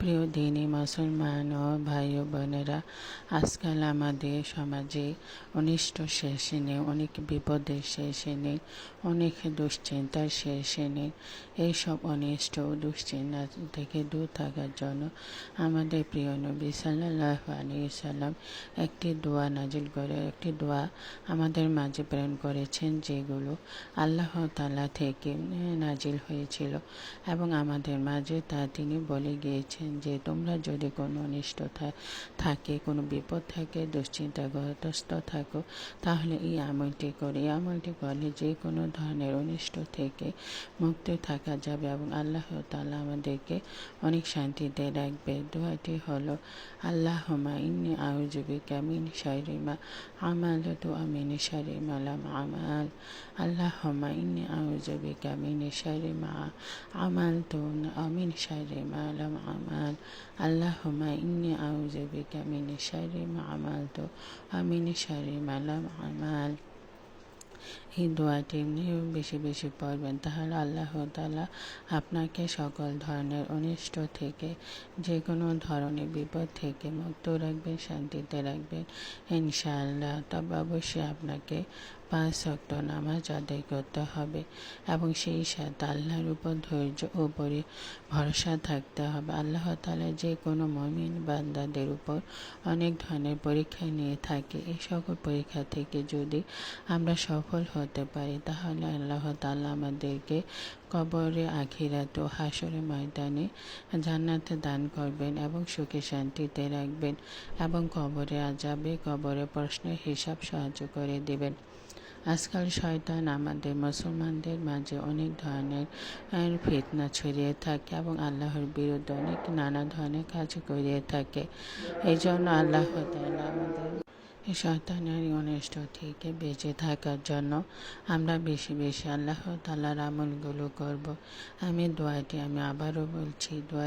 প্রিয় দিনী মুসলমান ও ভাই বোনেরা, আজকাল আমাদের সমাজে অনিষ্ট শেষে নেই, অনেক বিপদের শেষে নেই, অনেক দুশ্চিন্তার শেষে নেই। এইসব অনিষ্ট ও দুশ্চিন্তা থেকে দূর থাকার জন্য আমাদের প্রিয় নবী সাল্লাহ আলী সাল্লাম একটি দোয়া নাজিল করে, একটি দোয়া আমাদের মাঝে প্রেরণ করেছেন, যেগুলো আল্লাহ তালা থেকে নাজিল হয়েছিল এবং আমাদের মাঝে তা তিনি বলে গিয়েছেন। যে, তোমরা যদি কোনো অনিষ্ট থাকে, কোনো বিপদ থাকে দুশ্চিন্তাগ্রস্ত থাকো, তাহলে এই আমলটি করে। এই আমলটি করলে যে কোনো ধরনের অনিষ্ট থেকে মুক্ত থাকা যাবে এবং আল্লাহ তালা আমাদেরকে অনেক শান্তিতে রাখবে। দোয়াটি হলো আল্লাহ মা ইন্নি আউজুবি কামিন শারিমা আমাল তো আমিন শারিমা লাম আমাল। আল্লাহ মা ইন্নি আউজুবি কামিন শারিমা আমাল তো আমিন শারিমা লাম আমাল। আল্লাহুম্মা ইন্নি আউযু বিকা মিন শাররি মা আমালতু ওয়া মিন শাররি মা লাম আমাল এই দোয়াটি বেশি বেশি পড়বেন, তাহলে আল্লাহ তালা আপনাকে সকল ধরনের অনিষ্ট থেকে যে কোনো ধরনের বিপদ থেকে মুক্ত রাখবেন, শান্তিতে রাখবেন। ইনশাআল্লাহ, তবে অবশ্যই আপনাকে পাঁচ শক্ত নামাজ আদায় করতে হবে এবং সেই সাথে আল্লাহর উপর ধৈর্য উপরে ভরসা থাকতে হবে। আল্লাহ তালা যে কোনো মমিন বান্দাদের উপর অনেক ধরনের পরীক্ষা নিয়ে থাকে। এই সকল পরীক্ষা থেকে যদি আমরা সফল হতে পারি, তাহলে আল্লাহ তালা আমাদেরকে কবরে, আখিরাত ও হাসরে ময়দানে জান্নাতে দান করবেন এবং সুখে শান্তিতে রাখবেন এবং কবরে আজাবে কবরে প্রশ্নের হিসাব সাহায্য করে দিবেন। আজকাল শয়তান আমাদের মুসলমানদের মাঝে অনেক ধরনের ফিতনা ছড়িয়ে থাকে এবং আল্লাহর বিরুদ্ধে অনেক নানা ধরনের কাজ করিয়ে থাকে। এই জন্য আল্লাহ আমাদের শয়তানের অনিষ্ট থেকে বেঁচে থাকার জন্য আমরা বেশি বেশি আল্লাহ তালার আমলগুলো করব। আমি দোয়াটি আমি আবারও বলছি, দোয়া